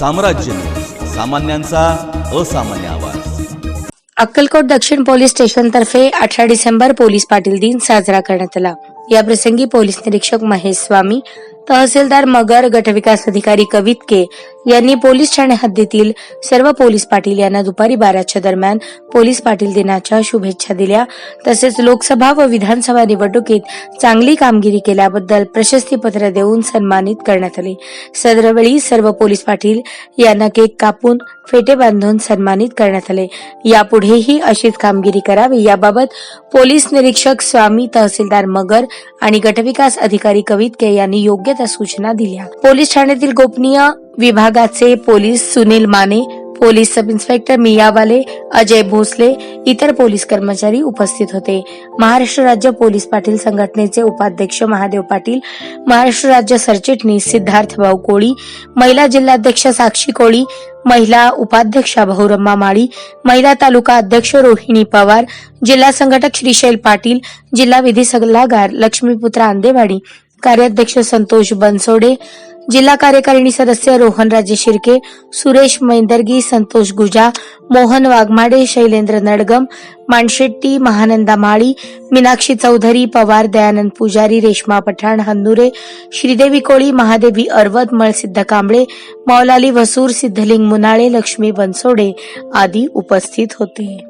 साम्राज्य. सामान्यांचा असामान्य आवाज. अक्कलकोट दक्षिण पोलीस स्टेशनतर्फे अठरा डिसेंबर पोलीस पाटील दिन साजरा करण्यात आला. या प्रसंगी पोलीस निरीक्षक महेश स्वामी तहसीलदार मगर गटविकास अधिकारी कवितके यांनी पोलीस ठाणे हद्दीतील सर्व पोलीस पाटील यांना दुपारी बाराच्या दरम्यान पोलीस पाटील दिनाच्या शुभेच्छा दिल्या. तसेच लोकसभा व विधानसभा निवडणुकीत चांगली कामगिरी केल्याबद्दल प्रशस्तीपत्र देऊन सन्मानित करण्यात आले. सदरवेळी सर्व पोलीस पाटील यांना केक कापून फेटे बांधून सन्मानित करण्यात आले. यापुढेही अशीच कामगिरी करावी याबाबत पोलीस निरीक्षक स्वामी तहसीलदार मगर आणि गटविकास अधिकारी कवितके यांनी योग्य त्या सूचना दिल्या. पोलीस ठाण्यातील गोपनीय विभागाचे police Sunil Mane police sub inspector Miyawale Ajay Bhosale इतर पोलीस कर्मचारी उपस्थित होते. महाराष्ट्र राज्य पोलीस पाटील संघटनेचे उपाध्यक्ष महादेव पाटील महाराष्ट्र राज्य सरचिटणीस सिद्धार्थ भाऊ कोळी महिला जिल्हाध्यक्ष साक्षी कोळी महिला उपाध्यक्षा बहुरम्मा माळी महिला तालुका अध्यक्ष रोहिणी पवार जिल्हा संघटक श्रीशैल पाटील जिल्हा विधी सल्लागार लक्ष्मीपुत्र आंदेवाडी कार्याध्यक्ष संतोष बनसोडे जिल्हा कार्यकारिणी सदस्य रोहनराजे शिर्के सुरेश मैंदर्गी संतोष गुजा मोहन वाघमाडे शैलेंद्र नडगम मानशेट्टी महानंदा माळी मीनाक्षी चौधरी पवार दयानंद पुजारी रेश्मा पठाण हन्नुरे श्रीदेवी कोळी महादेवी अर्वत मळसिद्ध कांबळे मौलाली वसूर सिद्धलिंग मुनाळे लक्ष्मी बनसोडे आदी उपस्थित होते.